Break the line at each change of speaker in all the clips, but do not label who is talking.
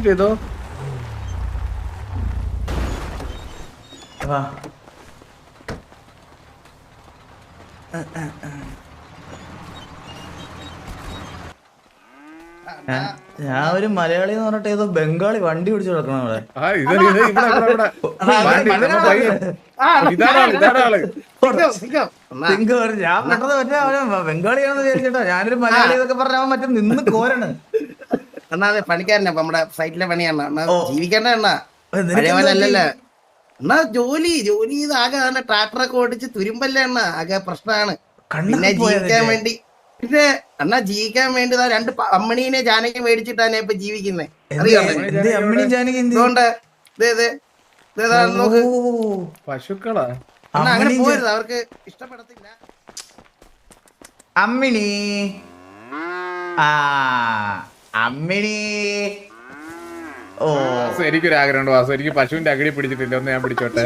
Registration ചെയ്തോ
വാ ഞാൻ- ഒരു മലയാളി എന്ന് പറഞ്ഞിട്ട് ഏതോ ബംഗാളി വണ്ടി പിടിച്ചു കിടക്കണം അവിടെ ഞാൻ പെട്ടെന്ന് പറ്റാ അവന് ബംഗാളിയാണെന്ന് വിചാരിച്ചിട്ടോ ഞാനൊരു മലയാളി എന്നൊക്കെ പറഞ്ഞ അവൻ മറ്റേ നിന്ന് കോരാണ്
അണ്ണാ അതെ പണിക്കാരനാ? നമ്മുടെ സൈറ്റിലെ പണിയാണ്. അണ്ണാ
ജീവിക്കണ്ട
ജീവിക്കേണ്ട അണ്ണാ
നിനക്ക്
പഴയ
എന്താ
പോലെ അല്ലല്ലോ എന്നാ ജോലി? ജോലി ചെയ്ത് ആകെ തന്നെ ട്രാക്ടറൊക്കെ ഓടിച്ച് തുരുമ്പല്ലേ എണ്ണ ആകെ പ്രശ്നമാണ്. പിന്നെ ജീവിക്കാൻ വേണ്ടി. പിന്നെ അണ്ണാ ജീവിക്കാൻ വേണ്ടി രണ്ട് അമ്മണീനെ ജാനകി മേടിച്ചിട്ടാണ് ഇപ്പൊ ജീവിക്കുന്നത് നോക്ക്.
പശുക്കളാ?
അണ്ണാ അങ്ങനെ പോരുത്. അവർക്ക് ഇഷ്ടപ്പെടത്തില്ല.
അമ്മിണി. ആ. അമ്മിണി. ഓ.
എനിക്കൊരു ആഗ്രഹമുണ്ട് വാസു. എനിക്ക് പശുവിന്റെ അകടി പിടിച്ചിട്ടില്ല. ഒന്ന് ഞാൻ പിടിച്ചോട്ടെ?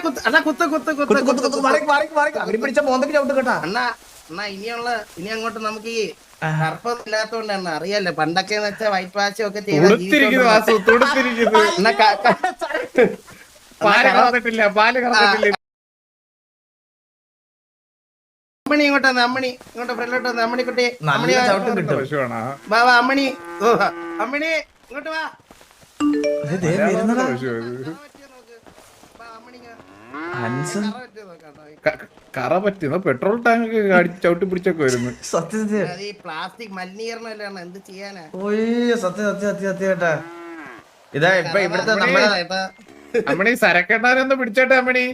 കുത്ത് കുത്ത് കുത്ത് കുത്ത്
കുത്ത് മാറിക്ക് പിടിച്ച മോന്തക്ക് ചവിട്ട് കേട്ടാ?
അണ്ണാ അണ്ണാ ഇനിയുള്ള ഇനി അങ്ങോട്ട് നമുക്ക് ഈ കറുപ്പൊന്നും ഇല്ലാത്തോണ്ടാണ് അറിയാലോ പണ്ടൊക്കെ എന്ന് വെച്ചാൽ വൈറ്റ് വാഷും ഒക്കെ ചെയ്താ
പാൽ കറന്നിട്ടില്ല പാൽ കറന്നിട്ടില്ല
അമ്മണി ഇങ്ങോട്ട് വന്ന് അമ്മണി. ഇങ്ങോട്ട് ഫ്രണ്ടിലോട്ട് വന്ന് അമ്മണി കുട്ടി. അമ്മണി വാ.
ചവിട്ടും കിട്ടും.
പശുവാണോ
വാ വാ അമ്മണി. ഓ, അമ്മണി ഇങ്ങോട്ട് വാ.
ഇത് ദേ
പശു.
കറ പറ്റിയോ നോക്ക്. വാ, അമ്മണി ഇങ്ങ്.
ഹൻസൻ
കറ പറ്റിയോ നോക്കാട്ടോ.
കറ പറ്റുന്ന പെട്രോൾ ടാങ്ക് ചവിട്ടി പിടിച്ചൊക്കെ വരുന്നു.
അത് ഈ പ്ലാസ്റ്റിക് എന്ത് ചെയ്യാനാ?
സത്യം സത്യം സത്യം സത്യം കേട്ടാ. ഇതാ ഇപ്പൊ ഇവിടുത്തെ നമ്മുടെ.
അമ്മണി സരക്കെണ്ണാരൊന്ന് പിടിച്ചോട്ടെ അമ്മണി.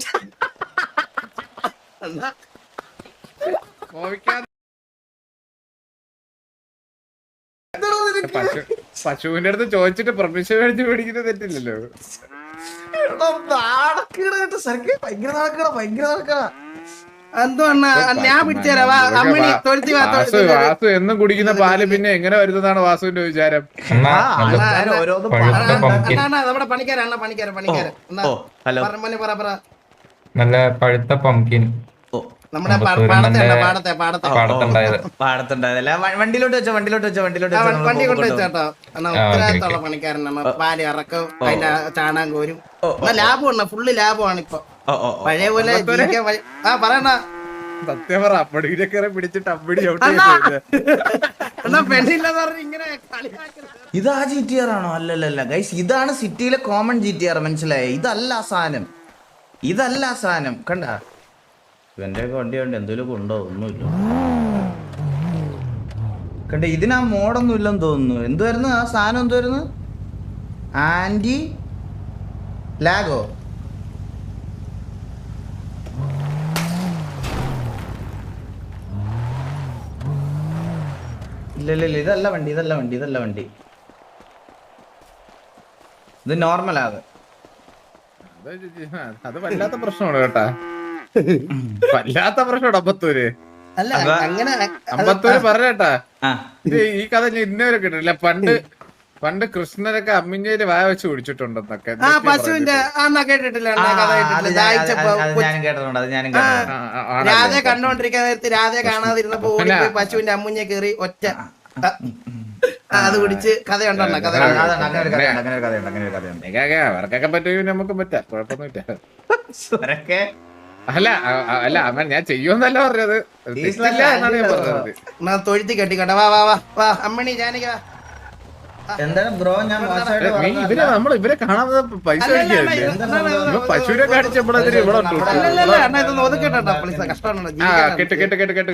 പശുവിന്റെ അടുത്ത് ചോദിച്ചിട്ട് പെർമിഷൻ മേടിച്ച് മേടിക്കുന്ന തെറ്റില്ലല്ലോ. വാസു എന്നും കുടിക്കുന്ന പാൽ പിന്നെ എങ്ങനെ വരുന്നതാണ് വാസുവിന്റെ വിചാരം?
നമ്മുടെ പണിക്കാരൻ അണ്ണാ പണിക്കാരൻ പണിക്കാരൻ.
ഓ ഹലോ.
പറ പറ പറ.
നല്ല പഴുത്ത പംകിൻ
നമ്മുടെ പാടത്തെ പാടത്തെ പാടത്തെ.
പാടത്തുണ്ടായത്.
വണ്ടിയിലോട്ട് വെച്ചോ വണ്ടിയിലോട്ട് വെച്ചോ വണ്ടിയിലോട്ട് വെച്ചോ
വണ്ടി കൊണ്ട് വെച്ചോട്ടോ ഉത്തരവാദിത്തമുള്ള പണിക്കാരനാണ് പാൽ ഇറക്കും അതിന്റെ ചാണകം കോരും. ലാഭമാണ് ഫുള്ള് ലാഭമാണ് ഇപ്പൊ. പഴയ പോലെ ആ പറയണ.
സത്യം പറ അപ്പടിയിലൊക്കെ പിടിച്ചിട്ട്
അപ്പടി
ഇത് ആ ജി ടി ആർ ആണോ? അല്ലല്ലല്ല. ഗൈസ് ഇതാണ് സിറ്റിയിലെ കോമൺ ജി ടി ആർ മനസ്സിലായ? ഇതല്ല സാധനം. ഇതല്ല സാധനം. കണ്ട? ഇവന്റെ വണ്ടി വേണ്ട എന്തെങ്കിലും ഉണ്ടോ? ഒന്നുമില്ല. കണ്ട ഇതിനാ മോഡൊന്നും ഇല്ലെന്ന് തോന്നുന്നു. എന്തുവായിരുന്നു? ആ സാധനം എന്തുവായിരുന്നു? ആന്റി ലാഗോ. ഇല്ല ഇല്ല ഇല്ല. ഇതല്ല വണ്ടി ഇതല്ല വണ്ടി ഇതല്ല വണ്ടി. ഇത് നോർമലാ അത്
അത് വല്ലാത്ത പ്രശ്നമാണ് കേട്ടാ. വല്ലാത്ത പ്രശ്നമാണ് അമ്പത്തൂര്.
അല്ല അങ്ങനെ
അമ്പത്തൂര് പറഞ്ഞേട്ടാ. ഇത് ഈ കഥ ഞാൻ ഇന്നേവരെ കിട്ടില്ല പണ്ട് പണ്ട് കൃഷ്ണനൊക്കെ അമ്മിഞ്ഞേൽ വായ വെച്ച് കുടിച്ചിട്ടുണ്ടെന്നൊക്കെ
ആ പശുവിന്റെ. ആ കേട്ടിട്ടില്ല? രാധയെ കണ്ടോണ്ടിരിക്കാൻ നേരത്ത് രാധയെ കാണാതിരുന്നപ്പോ ഓടിപ്പോയി പശുവിന്റെ അമ്മുഞ്ഞെ കയറി ഒറ്റ അത് പിടിച്ച് കഥയുണ്ടോ കഥ
അവർക്കൊക്കെ പറ്റുമെങ്കിൽ നമുക്കും പറ്റാം. കുഴപ്പമൊന്നുമില്ല. അല്ല അല്ല അമ്മ ഞാൻ ചെയ്യുമെന്നല്ല പറഞ്ഞത്. ഞാൻ
തൊഴുത്തി കെട്ടി വാ വാ വാ വാ അമ്മണി ജാനക.
എന്താണ് ബ്രോ ഞാൻ
ഇവരെ നമ്മൾ ഇവരെ കാണാതെ പൈസ പശുവിനെ ഇവിടെ കെട്ട് കെട്ട് കെട്ട് കെട്ട്.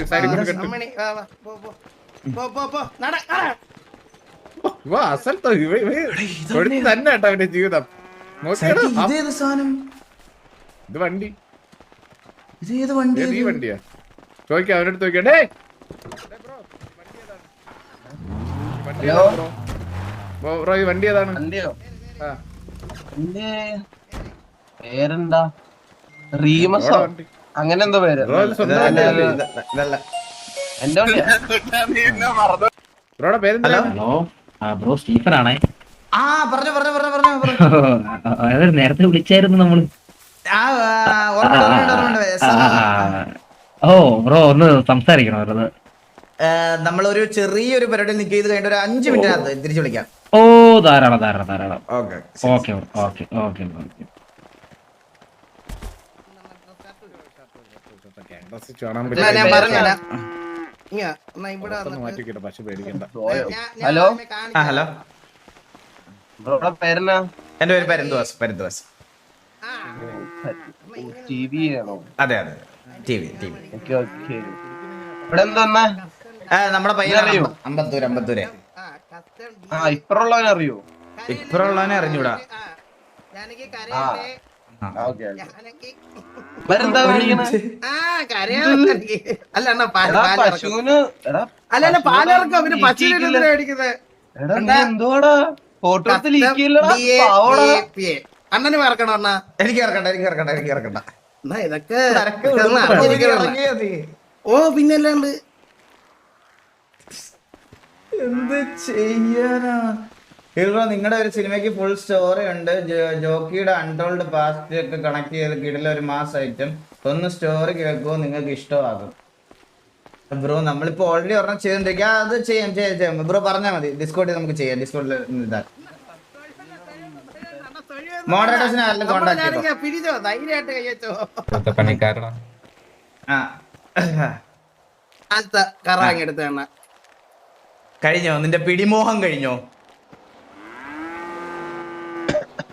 ഇവ ഇവ ഇവ തന്നെ കേട്ടോ അവന്റെ ജീവിതം. നോക്കിയാ ഇത് വണ്ടി.
ഇതേത് വണ്ടി
ഈ
ഇത്?
വണ്ടിയാ. ചോദിക്കാം അവരുടെ അടുത്ത് ചോദിക്കാം. ഡേ ബ്രോ ഈ വണ്ടി ഏതാണ്?
വണ്ടിയോ? എന്റെ പേരെന്താ? റീമസോ? അങ്ങനെ എന്തോ പേര്.
ഇത് ബ്രോയുടെ പേരെന്താ
ഹലോ? ആ ബ്രോ സ്റ്റീഫൻ ആണേ
ആ പറഞ്ഞു പറഞ്ഞു പറഞ്ഞു പറഞ്ഞു
നേരത്തെ വിളിച്ചായിരുന്നു നമ്മൾ. ഓ ബ്രോ ഒന്ന് സംസാരിക്കണമായിരുന്നു
നമ്മളൊരു ചെറിയൊരു പരിപാടി നിൽക്കുക ഇത് കഴിഞ്ഞ ഒരു അഞ്ച് മിനിറ്റിനകത്ത് തിരിച്ചു വിളിക്കാം.
ഓ ധാരാളം ധാരാളം ധാരാളം.
Okay
okay okay okay
hello?
Hello. എന്റെ പേര് പരന്തുവാസ് പരന്തുവാസ്
ടി വി ആണോ
അതെ അതെ. T V T V.
Okay okay ഇവിടെ എന്താ
നമ്മുടെ പയ്യൻ
അറിയോ?
അമ്പത്തൂര് അമ്പത്തൂര്.
ആ,
ഇപ്പറുള്ളവനെ അറിയോ?
അറിഞ്ഞൂടാ.
അല്ല പാലിറക്കും
അവർ നീ എന്തോടാ ഫോട്ടോ
അണ്ണന് മറക്കണം അണ്ണാ.
എനിക്ക് ഇറക്കണ്ട എനിക്ക് ഇറക്കണ്ട എനിക്ക് ഇറക്കണ്ട
എന്നാ ഇതൊക്കെ. ഓ പിന്നല്ലാണ്ട്.
എന്ത് ചെയ്യാനാ? ഹീറോ നിങ്ങളുടെ ഒരു സിനിമയ്ക്ക് ഫുൾ സ്റ്റോറി ഉണ്ട്. ജോക്കിയുടെ അൺടോൾഡ് പാസ്റ്റ് ഒക്കെ കണക്ട് ചെയ്ത് കിടല ഒരു മാസ് ഐറ്റം ഒന്ന് സ്റ്റോറി കേൾക്കുമോ നിങ്ങൾക്ക് ഇഷ്ടമാകും. ബ്രോ നമ്മളിപ്പോ ഓൾറെഡി ഒരെണ്ണം ചെയ്തിട്ടുണ്ടെങ്കിൽ അത് ചെയ്യാം ചെയ്യാം ചെയ്യാം. ബ്രോ പറഞ്ഞാൽ മതി. ഡിസ്കോഡിൽ നമുക്ക് ചെയ്യാം. ഡിസ്കൗണ്ട് ഇതാ. മോഡറേറ്റേഴ്സിനെ ആരെങ്കിലും കോൺടാക്ട് ചെയ്തോ?
ഞാനിങ്ങനെ പിരിച്ചോ? ധൈര്യമായിട്ട് കയ്യച്ചോ
ഇവിടുത്തെ
ആ. കഴിഞ്ഞോ? നിന്റെ പിടിമോഹം കഴിഞ്ഞോ?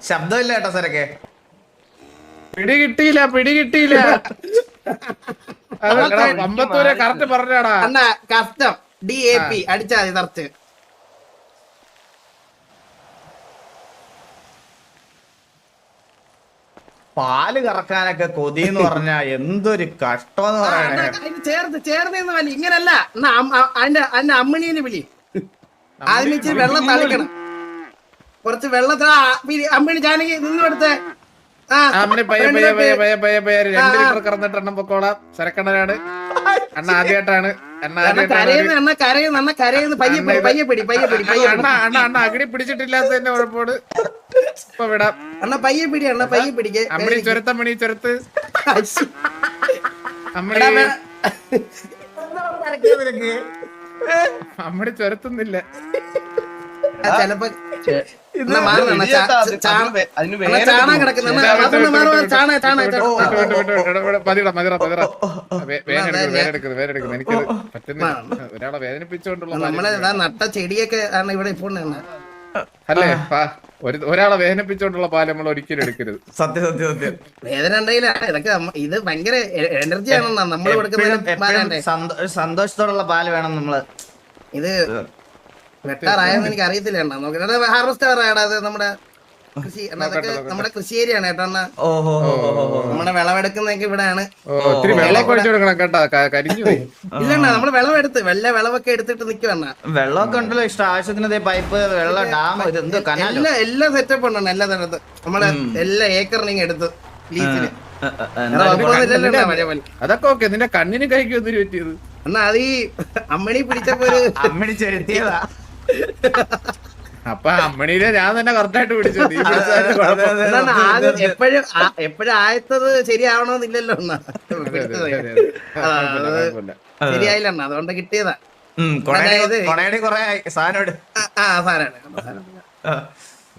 ശബ്ദമില്ല കേട്ടോ സരക്കെ
പിടി കിട്ടിയില്ല പിടി കിട്ടിയില്ല. അമ്പത്തൂരെ കറക്റ്റ് പറഞ്ഞാടാ.
കഷ്ടം കസ്റ്റം. ഡി എ പി അടിച്ചാ മതി തറച്ച്
പാൽ കറക്കാനൊക്കെ കൊതി എന്ന് പറഞ്ഞാ എന്തൊരു കഷ്ടം എന്ന് പറയണേ.
ചേർത്ത് ചേർന്ന് വലി ഇങ്ങനല്ല. അതിന്റെ അതിന്റെ അമ്മിണീനെ വിളി. ആദ്യം ഇച്ചിരി വെള്ളം തളിക്കണം. കുറച്ച് വെള്ളത്തിൽ അമ്മിണി ജാനകി നിന്ന് എടുത്ത്. ആ
അമ്മണി പയ്യ പയ്യ പയ്യ പയ്യ പയ്യ പയ്യ രണ്ട് ലിറ്റർ കറന്നിട്ട് എണ്ണം പൊക്കോളാം. സരക്കണ്ണനാണ്. അണ്ണ ആദ്യമായിട്ടാണ് അണ്ണ
അണ്ണ
ആദ്യമായിട്ടാണ്
കരയുന്നു അണ്ണ കരയുന്നു അണ്ണ കരയുന്നു പയ്യെ പിടി പയ്യെ പിടി പയ്യെ പിടി പയ്യെ
അണ്ണ
പിടി
അണ്ണ അണ്ണ അഗടി പിടിച്ചിട്ടില്ലാത്തതിന്റെ കുഴപ്പമാണ് ഇപ്പൊ വിടാം.
അണ്ണ പയ്യെ പിടി അണ്ണ പയ്യെ പിടിക്കേ
അമ്മണി ചുരത്ത് മണി ചുരത്ത്. അമ്മണി ചുരത്തുന്നില്ല.
ആ, ചെലപ്പോ
ഒരാളെ വേദനിപ്പിച്ചോണ്ടുള്ള
നമ്മളെ നട്ട ചെടിയൊക്കെ ആണ് ഇവിടെ ഇപ്പോൾ
അല്ലേ? ഒരാളെ വേദനിപ്പിച്ചോണ്ടുള്ള പാൽ നമ്മൾ ഒരിക്കലും എടുക്കരുത്.
സത്യം സത്യം സത്യം.
വേദന ഉണ്ടെങ്കിലാണ് ഇതൊക്കെ ഇത് ഭയങ്കര എനർജി ആണെന്നാ നമ്മൾ കൊടുക്കുന്ന
സന്തോഷത്തോടുള്ള പാൽ വേണം നമ്മൾ.
ഇത് വെട്ടാറായെന്ന് എനിക്ക് അറിയത്തില്ല അണ്ണാ നോക്കി ഹാർവസ്റ്റ് ആറാടാ അത് നമ്മുടെ കൃഷി അണ്ണാ അതൊക്കെ നമ്മുടെ കൃഷി ഏരിയ ആണ് കേട്ടോ അണ്ണാ
ഓഹോ
നമ്മുടെ വിളവെടുക്കുന്നതൊക്കെ ഇവിടെയാണ്. ഇല്ലണ്ണ നമ്മൾ വിളവെടുത്ത് വെള്ള വിളവൊക്കെ എടുത്തിട്ട് നിക്കുവണ്ണ
വെള്ളമൊക്കെ ഉണ്ടല്ലോ ഇഷ്ടം. ആവശ്യത്തിന് ദേ പൈപ്പ് വെള്ളം ഡാം
എല്ലാ എല്ലാ സെറ്റപ്പ് ഉണ്ടെണ്ണ എല്ലാ തരത്ത് നമ്മളെ എല്ലാ ഏക്കറിനെയും എടുത്ത് ലീസിന്
അതൊക്കെ ഓക്കെ നിന്റെ കണ്ണിന് കഴിക്കും ഒത്തിരി പറ്റിയത്?
എന്നാ അത് ഈ അമ്മണി പിടിച്ചപ്പോ
അമ്മണി ചെലുത്തിയതാ.
അപ്പൊ അമ്മണിയിൽ ഞാൻ തന്നെ കറക്റ്റായിട്ട് പിടിച്ചു
എപ്പോഴും എപ്പോഴും ആയത്തത് ശരിയാവണമെന്നില്ലല്ലോ. ശരിയായില്ല അണ്ണാ അതുകൊണ്ട് കിട്ടിയതാ.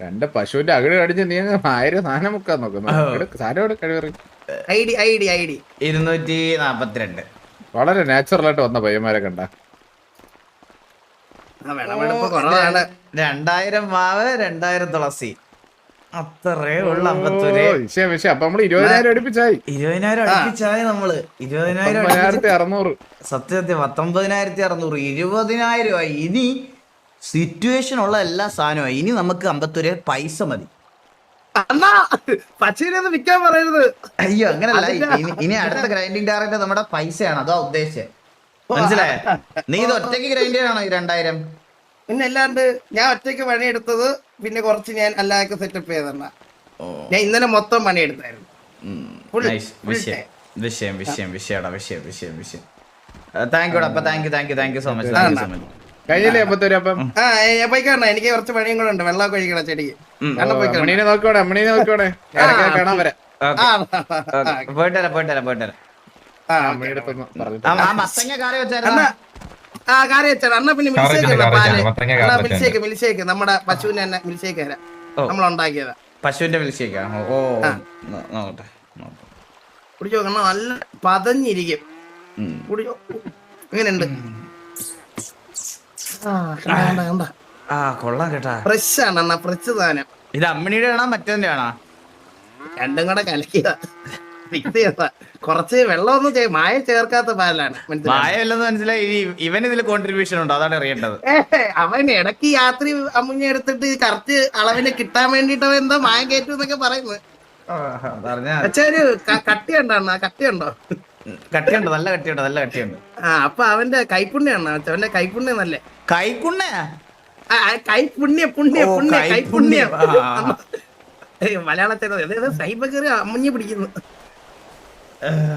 രണ്ട് പശുവിന്റെ അകിട് കടിച്ച് നീ ആയിരം സാധനം മുക്കാൻ നോക്കുന്നു. സാധനം കഴിവറി കഴിവേറി
I D I D I D.
ഇരുന്നൂറ്റി നാപ്പത്തിരണ്ട്.
വളരെ നാച്ചുറൽ ആയിട്ട് വന്ന പയ്യന്മാരെ കണ്ട.
രണ്ടായിരം മാവ് രണ്ടായിരം തുളസി. അത്രേ ഉള്ള അമ്പത്തൂര്.
വിഷയം വിഷയം അപ്പൊ നമ്മൾ ഇരുപതിനായിരം അടുപ്പിച്ചായി.
ഇരുപതിനായിരം അടുപ്പിച്ചായി നമ്മൾ. ഇരുപതിനായിരം
അറുന്നൂറ്.
സത്യസത്യം പത്തൊമ്പതിനായിരത്തി അറുന്നൂറ്. ഇരുപതിനായിരം ആയി ഇനി സിറ്റുവേഷൻ ഉള്ള എല്ലാ സാധനമായി ഇനി നമുക്ക് അമ്പത്തൂര് പൈസ മതി.
വിൽക്കാൻ പറയരുത്.
അയ്യോ അങ്ങനല്ല. ഇനി- ഇനി അടുത്ത ഗ്രൈൻഡിങ് ടാർഗറ്റ് നമ്മുടെ പൈസയാണ്. അതാ ഉദ്ദേശിച്ചത് മനസ്സിലായ? നീ ഇത് ഒറ്റയ്ക്ക് ഗ്രൈൻഡ് ചെയ്യണോ ഈ രണ്ടായിരം?
പിന്നെ അല്ലാണ്ട് ഞാൻ ഒറ്റയ്ക്ക് പണിയെടുത്തത് പിന്നെ കുറച്ച് ഞാൻ അല്ലാതെ സെറ്റപ്പ് ചെയ്തെന്ന. ഞാൻ ഇന്നലെ മൊത്തം പണിയെടുത്തായിരുന്നു.
വിഷയം. വിഷയം വിഷയം വിഷയടാ വിഷയം വിഷയം വിഷയം. താങ്ക് യു അപ്പൊ thank you thank you thank you so much thank you so much
കഴിഞ്ഞില്ലേ അമ്പത്തൂര് അപ്പം?
ആ ഞാൻ പോയിക്കാണ എനിക്ക് കുറച്ച് പണിയും കൂടെ ഉണ്ട്. വെള്ളം കഴിക്കണം ചെടിക്ക്
അമ്മണീനെ നോക്കോടെ അമ്മണീനെ നോക്കോടെ. ഞാൻ കാണാൻ വരാം.
പോയിട്ട് വരാം പോയിട്ട് വരാം പോയിട്ട് വരാം
ആ അണ്ണാ പിന്നെ മിൽഷേക്ക് പാൽ. നമ്മുടെ പശുവിന്റെ തന്നെ മിൽഷേക്ക് തരാം. നമ്മൾ ഉണ്ടാക്കിയതാ
പശുവിന്റെ മിൽഷേക്കാ? ഓ നോക്കട്ടെ.
കുടിച്ചോ കണ്ണ നല്ല പതഞ്ഞിരിക്കും. കുടിച്ചോ. ഇങ്ങനെയുണ്ട്. ആ കണ്ട കണ്ട കണ്ട.
ആ കൊള്ളാം കേട്ടാ.
ഫ്രഷ് ആണ് ഫ്രഷ് സാധനം.
ഇത് അമ്മിണിയുടെ ആണോ മറ്റേ ആണോ
രണ്ടും കൂടെ കലക്കിയതാ. മിക്സ് ചെയ്ത. കുറച്ച് വെള്ളമൊന്നും ചെയ്യും മായ ചേർക്കാത്ത പാലാണ് മനസ്സിലായോ?
മായല്ലെന്ന് മനസ്സിലായി. ഇവൻ ഇതിൽ കോൺട്രിബ്യൂഷൻ ഉണ്ട് അതാണ് അറിയേണ്ടത്.
അവൻ ഇടയ്ക്ക് രാത്രി അമ്മുഞ്ഞ എടുത്തിട്ട് കറക്റ്റ് അളവിന് കിട്ടാൻ വേണ്ടിട്ട് അവൻ എന്താ മായ കയറ്റു എന്നൊക്കെ പറയുന്നു.
പറഞ്ഞാ
പക്ഷെ ഒരു കട്ടിയുണ്ടോ കട്ടിയുണ്ടോ?
കട്ടിയുണ്ട് നല്ല കട്ടിയുണ്ട് നല്ല കട്ടിയുണ്ട്.
ആ അപ്പൊ അവന്റെ കൈപ്പുണ്യാണോ അവന്റെ കൈപ്പുണ്യം നല്ല? കൈപ്പുണ്യ? കൈപ്പുണ്യ കൈപുണ്യ പുണ്യ പുണ്യ
കൈപുണ്യം. ആ.
മലയാളത്തിൽ സൈബ കയറി അമ്മുഞ്ഞി പിടിക്കുന്നു. Uh,